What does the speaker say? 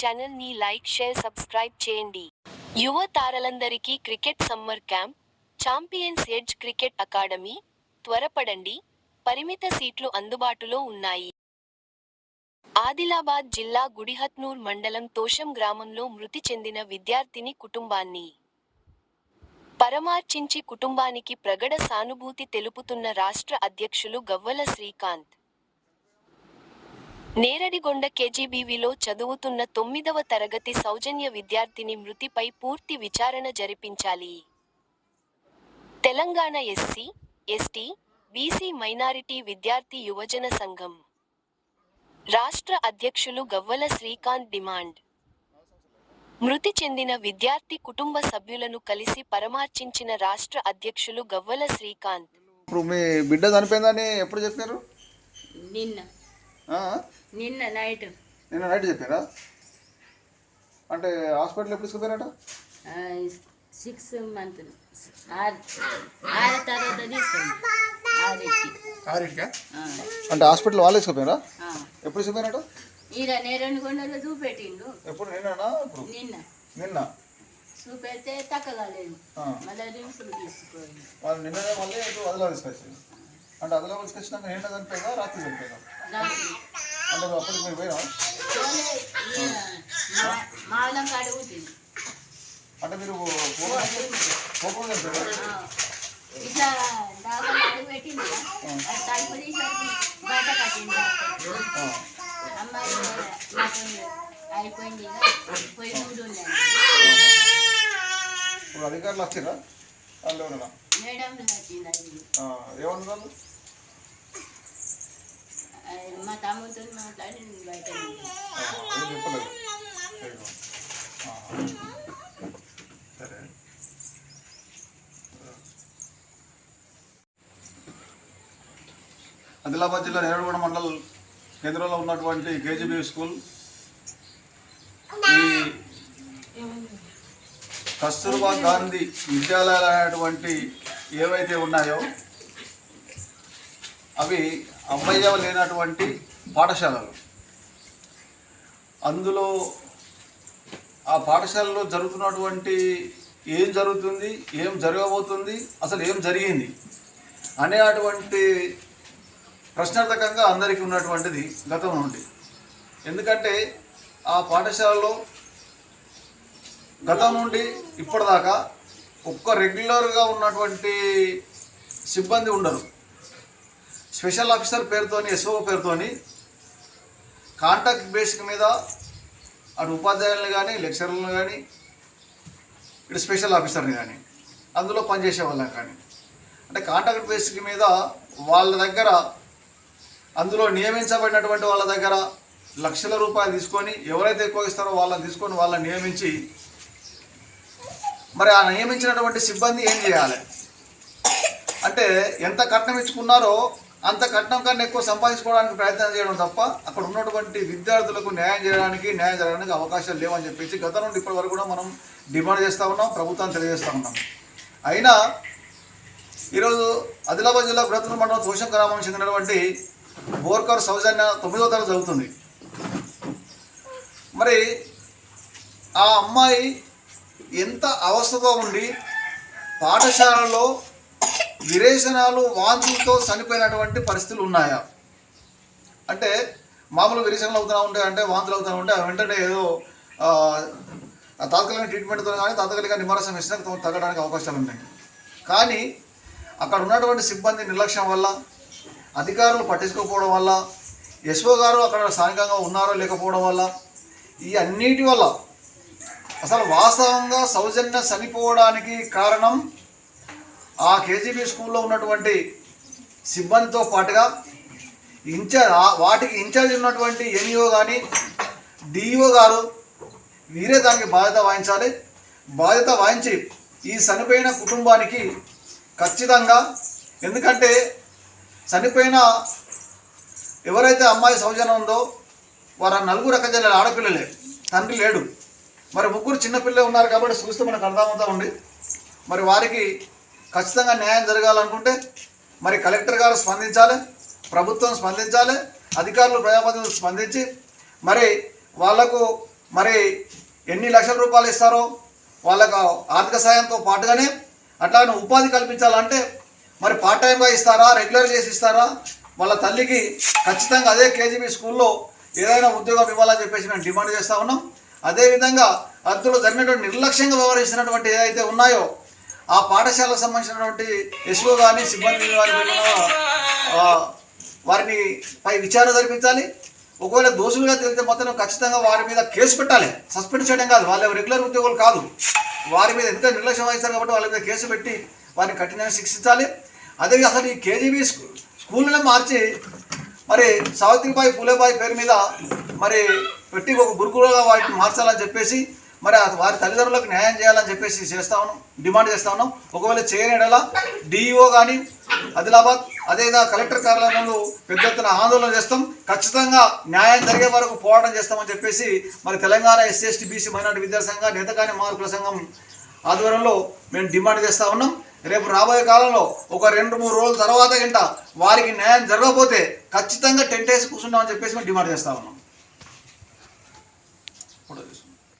ఛానల్ని like share subscribe చేయండి. యువ తారలందరికీ cricket summer camp champions edge cricket academy త్వరపడండి. పరిమిత సీట్లు అందుబాటులో ఉన్నాయి. ఆదిలాబాద్ జిల్లా గుడిహత్నూర్ మండలం తోషం గ్రామంలో మృతి చెందిన విద్యార్థిని కుటుంబాన్ని పరమార్చించి కుటుంబానికి ప్రగడ సానుభూతి తెలుపుతున్న రాష్ట్ర అధ్యక్షులు గవ్వల శ్రీకాంత్. నేరడిగొండ కేజీబీవీలో చదువుతున్న తొమ్మిదవ తరగతి సౌజన్య విద్యార్థిని మృతిపై పూర్తి విచారణ జరిపించాలి. Telangana SC ST BC minority విద్యార్థి యువజన సంఘం. రాష్ట్ర అధ్యక్షులు గవ్వల శ్రీకాంత్ డిమాండ్. మృతి చెందిన విద్యార్థి కుటుంబ సభ్యులను కలిసి పరామర్శించిన రాష్ట్ర అధ్యక్షులు గవ్వల శ్రీకాంత్. ఇప్పుడు మీ బిడ్డ చనిపోయిందని ఎప్పుడు చెప్పారు నిన్న? నిన్న నైట్. నిన్న నైట్ చెప్పారా? అంటే హాస్పిటల్ ఎప్పుడు తీసుకుపోయారట సిక్స్ మంత్ ఆరు తర్వాత ఆరింటికి అంటే హాస్పిటల్ వాళ్ళు తీసుకుపోయారా. ఎప్పుడు తీసుకుపోయారట ఈడ నేరేడు కొండలో చూపెట్టిండు. ఎప్పుడు? ఇప్పుడు? నిన్న. నిన్న? చూపెడితే తక్కగాలేదు ఆ. మళ్ళీ రిమ్స్లు తీసుకోండి వాళ్ళు నిన్ననే మళ్ళీ అదిలో తీసుకొచ్చారు అంటే అదిలో తీసుకొచ్చినాక నిన్న చనిపోయిందా రాత్రి చనిపోయిందా? అంటే నువ్వు అప్పటికి మీరు పోయినా అంటే మీరు పోకుండా అయిపోయింది ఇప్పుడు అధికారులు వచ్చిరా వాళ్ళు ఎవరైనా? మేడం వచ్చింది అది. ఆ, ఏమన్నారు మా తమ్ముతో మాట్లాడి నేను బయట సరే. ఆదిలాబాద్ జిల్లా నేరుగూడ మండల్ కేంద్రంలో ఉన్నటువంటి కేజీబీ స్కూల్ ఈ కస్తూర్బా గాంధీ విద్యాలయాలు అనేటువంటి ఏవైతే ఉన్నాయో అవి అమ్మయ్య లేనటువంటి పాఠశాలలు. అందులో ఆ పాఠశాలలో జరుగుతున్నటువంటి ఏం జరుగుతుంది ఏం జరగబోతుంది అసలు ఏం జరిగింది అనే అటువంటి ప్రశ్నార్థకంగా అందరికీ ఉన్నటువంటిది గతం నుండి. ఎందుకంటే ఆ పాఠశాలలో గతం నుండి ఇప్పటిదాకా ఒక్క రెగ్యులర్గా ఉన్నటువంటి సిబ్బంది ఉండరు. స్పెషల్ ఆఫీసర్ పేరుతోని ఎస్ఓ పేరుతోని కాంటాక్ట్ బేసిక్ మీద అటు ఉపాధ్యాయులను కానీ లెక్చరర్లను కానీ ఇటు స్పెషల్ ఆఫీసర్ని కానీ అందులో పనిచేసే వాళ్ళని కానీ. అంటే కాంటాక్ట్ బేసిక్ మీద వాళ్ళ దగ్గర అందులో నియమించబడినటువంటి వాళ్ళ దగ్గర లక్షల రూపాయలు తీసుకొని ఎవరైతే ఎక్కువ ఇస్తారో వాళ్ళని తీసుకొని వాళ్ళని నియమించి మరి ఆ నియమించినటువంటి సిబ్బంది ఏం చేయాలి? అంటే ఎంత కట్నం ఇచ్చుకున్నారో అంత కట్నం కన్నా ఎక్కువ సంపాదించుకోవడానికి ప్రయత్నం చేయడం తప్ప అక్కడ ఉన్నటువంటి విద్యార్థులకు న్యాయం చేయడానికి న్యాయం జరగడానికి అవకాశాలు లేవని చెప్పేసి గత నుండి ఇప్పటి వరకు కూడా మనం డిమాండ్ చేస్తూ ఉన్నాం ప్రభుత్వాన్ని తెలియజేస్తూ ఉన్నాం. అయినా ఈరోజు ఆదిలాబాద్ జిల్లా బృహత్తర మండలం తోషం గ్రామం చెందినటువంటి బోర్కర్ సౌజన్య తొమ్మిదో తరగతి చదువుతుంది. మరి ఆ అమ్మాయి ఎంత అవస్థతో ఉండి పాఠశాలలో విరేచనాలు వాంతులతో చనిపోయినటువంటి పరిస్థితులు ఉన్నాయా? అంటే మామూలు విరేచనలు అవుతూ ఉంటాయి అంటే వాంతులు అవుతూ ఉంటాయి. వెంటనే ఏదో తాత్కాలిక ట్రీట్మెంట్తో కానీ తాత్కాలిక నిమ్మరసం ఇచ్చినా తగ్గడానికి అవకాశాలు ఉన్నాయి. కానీ అక్కడ ఉన్నటువంటి సిబ్బంది నిర్లక్ష్యం వల్ల అధికారులు పట్టించుకోకపోవడం వల్ల ఎస్ఓ గారు అక్కడ స్థానికంగా ఉన్నారో లేకపోవడం వల్ల ఈ అన్నిటి వల్ల అసలు వాస్తవంగా సౌజన్య చనిపోవడానికి కారణం ఆ కేజీబీ స్కూల్లో ఉన్నటువంటి సిబ్బందితో పాటుగా ఇన్ఛార్జ్ వాటికి ఇన్ఛార్జ్ ఉన్నటువంటి ఎన్ఈఓ కానీ డిఈఓ గారు వీరే దానికి బాధ్యత వహించాలి. బాధ్యత వహించి ఈ చనిపోయిన కుటుంబానికి ఖచ్చితంగా ఎందుకంటే చనిపోయిన ఎవరైతే అమ్మాయి సౌజన్యం ఉందో వారు నలుగురు నలుగురు అక్కజల్లారు ఆడపిల్లలే తండ్రి లేడు. మరి ముగ్గురు చిన్నపిల్లలు ఉన్నారు కాబట్టి చూస్తే మనకు అర్థమవుతా ఉంది. మరి వారికి ఖచ్చితంగా న్యాయం జరగాలనుకుంటే మరి కలెక్టర్ గారు స్పందించాలి ప్రభుత్వం స్పందించాలి అధికారులు ప్రజాప్రతినిధులు స్పందించి మరి వాళ్ళకు మరి ఎన్ని లక్షల రూపాయలు ఇస్తారో వాళ్ళకు ఆర్థిక సాయంతో పాటుగానే అట్లానే ఉపాధి కల్పించాలంటే మరి పార్ట్ టైంగా ఇస్తారా రెగ్యులర్ చేసి ఇస్తారా? వాళ్ళ తల్లికి ఖచ్చితంగా అదే కేజీబీ స్కూల్లో ఏదైనా ఉద్యోగం ఇవ్వాలని చెప్పేసి మేము డిమాండ్ చేస్తూ ఉన్నాం. అదేవిధంగా అందులో జరిగినటువంటి నిర్లక్ష్యంగా వ్యవహరిస్తున్నటువంటి ఏదైతే ఉన్నాయో ఆ పాఠశాలకు సంబంధించినటువంటి ఎస్ఓ కానీ సిబ్బంది కానీ వారిని పై విచారణ జరిపించాలి. ఒకవేళ దోషులుగా తేలితే మొత్తం ఖచ్చితంగా వారి మీద కేసు పెట్టాలి. సస్పెండ్ చేయడం కాదు. వాళ్ళు రెగ్యులర్ ఉద్యోగులు కాదు. వారి మీద ఎంత నిర్లక్ష్యం వహిస్తారు కాబట్టి వాళ్ళ మీద కేసు పెట్టి వారిని కఠినంగా శిక్షించాలి. అదే అసలు ఈ కేజీబీ స్కూ స్కూల్నే మార్చి మరి సావిత్రిబాయి పూలేబాయి పేరు మీద మరి పెట్టి ఒక గురుకులుగా వాటిని మార్చాలని చెప్పేసి మరి వారి తల్లిదండ్రులకు న్యాయం చేయాలని చెప్పేసి చేస్తా ఉన్నాం డిమాండ్ చేస్తా ఉన్నాం. ఒకవేళ చేయనేడలా డిఈఓ కానీ ఆదిలాబాద్ అదేవిధంగా కలెక్టర్ కార్యాలయంలో పెద్ద ఎత్తున ఆందోళన చేస్తాం. ఖచ్చితంగా న్యాయం జరిగే వరకు పోరాటం చేస్తామని చెప్పేసి మరి Telangana SC ST BC minority విద్యా సంఘం నేతకాని మార్కుల సంఘం ఆధ్వర్యంలో మేము డిమాండ్ చేస్తూ ఉన్నాం. రేపు రాబోయే కాలంలో ఒక రెండు మూడు రోజుల తర్వాత గింట వారికి న్యాయం జరగకపోతే ఖచ్చితంగా టెంట్ వేసి కూర్చుంటామని చెప్పేసి మేము డిమాండ్ చేస్తా ఉన్నాం.